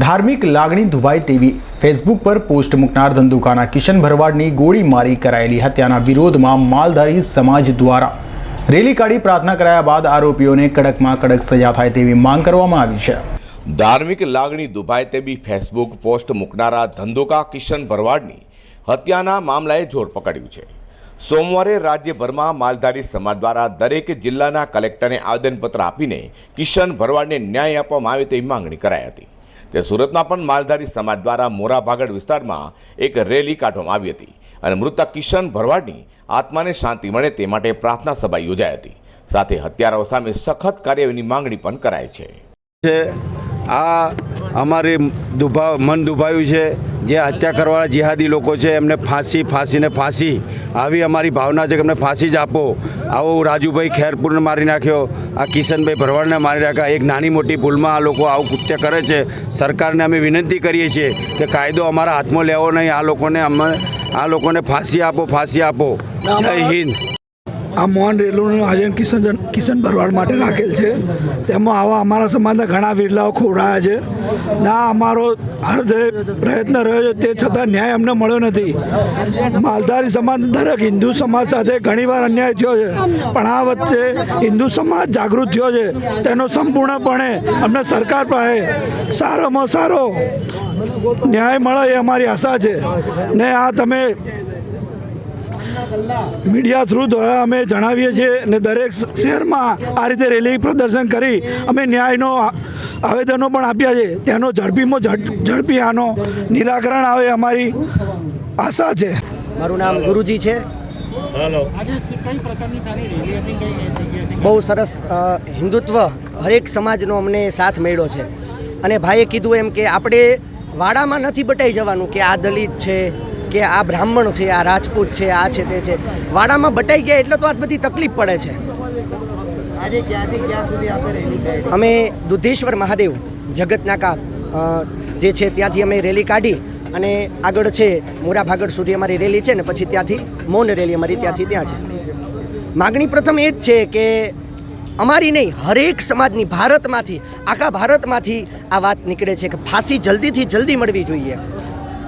ધાર્મિક લાગણી ધુભાઈ તેવી ફેસબુક પર પોસ્ટ મૂકનાર ધંધુકાના કિશન ભરવાડની ગોળી મારી કરાયેલી હત્યાના વિરોધમાં માલધારી સમાજ દ્વારા રેલી કાઢી પ્રાર્થના કરાયા બાદ આરોપીઓને કડકમાં કડક સજા થાય તેવી માંગ કરવામાં આવી છે. ધાર્મિક લાગણી દુભાય તેવી ફેસબુક પોસ્ટ મૂકનારા ધંધોકા કિશન ભરવાડની હત્યાના મામલાએ જોર પકડ્યું છે. સોમવારે રાજ્યભરમાં માલધારી સમાજ દ્વારા દરેક જિલ્લાના કલેક્ટરને આવેદનપત્ર આપીને કિશન ભરવાડને ન્યાય આપવામાં આવે તેવી માંગણી કરાઈ હતી. તે સુરતમાં પણ માલધારી સમાજ દ્વારા મોરાભાગડ વિસ્તારમાં એક રેલી કાઢવામાં આવી હતી અને મૃતક કિશન ભરવાડની આત્માને શાંતિ મળે તે માટે પ્રાર્થના સભા યોજાઈ હતી. સાથે હત્યારાઓ સામે સખત કાર્યવાહીની માંગણી પણ કરાઈ છે. છે આ અમારી દુભા મન દુભાયું છે. જે હત્યા કરવાળા જિહાદી લોકો છે એમને ફાંસી ફાંસીને ફાંસી આવી અમારી ભાવના છે કે અમને ફાંસી જ આપો. આવો રાજુભાઈ ખેરપુરને મારી નાખ્યો આ કિશનભાઈ ભરવાડને મારી નાખ્યા. એક નાની મોટી ભૂલમાં આ લોકો આવું કૃત્ય કરે છે. સરકારને અમે વિનંતી કરીએ છીએ કે કાયદો અમારા હાથમાં લેવો નહીં. આ લોકોને અમે આ લોકોને ફાંસી આપો ફાંસી આપો. જય હિન્દ. આ મોહન રેલુનું આયોજન કિશન કિશન ભરવાડ માટે રાખેલ છે. તેમાં આવા અમારા સમાજના ઘણા વિરલાઓ ખોવડાયા છે. ના, અમારો હૃદય પ્રયત્ન રહ્યો છે, તે છતાં ન્યાય અમને મળ્યો નથી. માલધારી સમાજ દરેક હિન્દુ સમાજ સાથે ઘણીવાર અન્યાય થયો છે. પણ આ વચ્ચે હિન્દુ સમાજ જાગૃત થયો છે. તેનો સંપૂર્ણપણે અમને સરકાર પાસે સારામાં સારો ન્યાય મળે એ અમારી આશા છે. ને આ તમે મીડિયા થ્રુ દ્વારા અમે જણાવીએ છીએ ને દરેક શહેરમાં આ રીતે રેલી પ્રદર્શન કરી અમે ન્યાયનો આવેદનો પણ આપ્યા છે. તેનો ઝડપીમાં ઝડ- ઝડપી આનો નિરાકરણ આવે અમારી આશા છે. મારું નામ ગુરુજી છે. બહુ સરસ હિન્દુત્વ હરેક સમાજનો અમને સાથ મળ્યો છે. અને ભાઈએ કીધું એમ કે આપણે વાડામાં નથી બટાઈ જવાનું કે આ દલિત છે કે આ બ્રાહ્મણ છે આ રાજપૂત છે આ છે તે છે. વાડામાં બટાઈ ગયા એટલે તો આ બધી તકલીફ પડે છે. અમે દુધેશ્વર મહાદેવ જગતનાકા અ, જે છે ત્યાંથી અમે રેલી કાઢી અને આગળ છે મોરા ભાગળ સુધી અમારી રેલી છે ને પછી ત્યાંથી મૌન રેલી અમારી ત્યાંથી ત્યાં છે. માગણી પ્રથમ એ જ છે કે અમારી નહીં હરેક સમાજની ભારતમાંથી આખા ભારતમાંથી આ વાત નીકળે છે કે ફાંસી જલ્દીથી જલ્દી મળવી જોઈએ.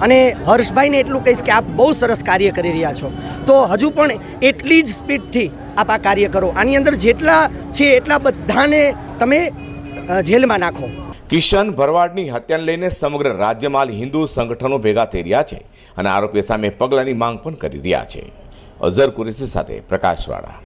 અને હર્ષભાઈને એટલું કહીશ કે આપ બહુ સરસ કાર્ય કરી રહ્યા છો. તો હજુ પણ એટલી જ સ્પીડથી આપ આ કાર્ય કરો. આની અંદર જેટલા છે એટલા બધાને તમે જેલમાં નાખો. કિશન ભરવાડની હત્યાને લઈને સમગ્ર રાજ્યમાં હિન્દુ સંગઠનો ભેગા થઈ રહ્યા છે અને આરોપીઓ સામે પગલાંની માંગ પણ કરી રહ્યા છે. અઝર કુરેશી સાથે પ્રકાશવાળા.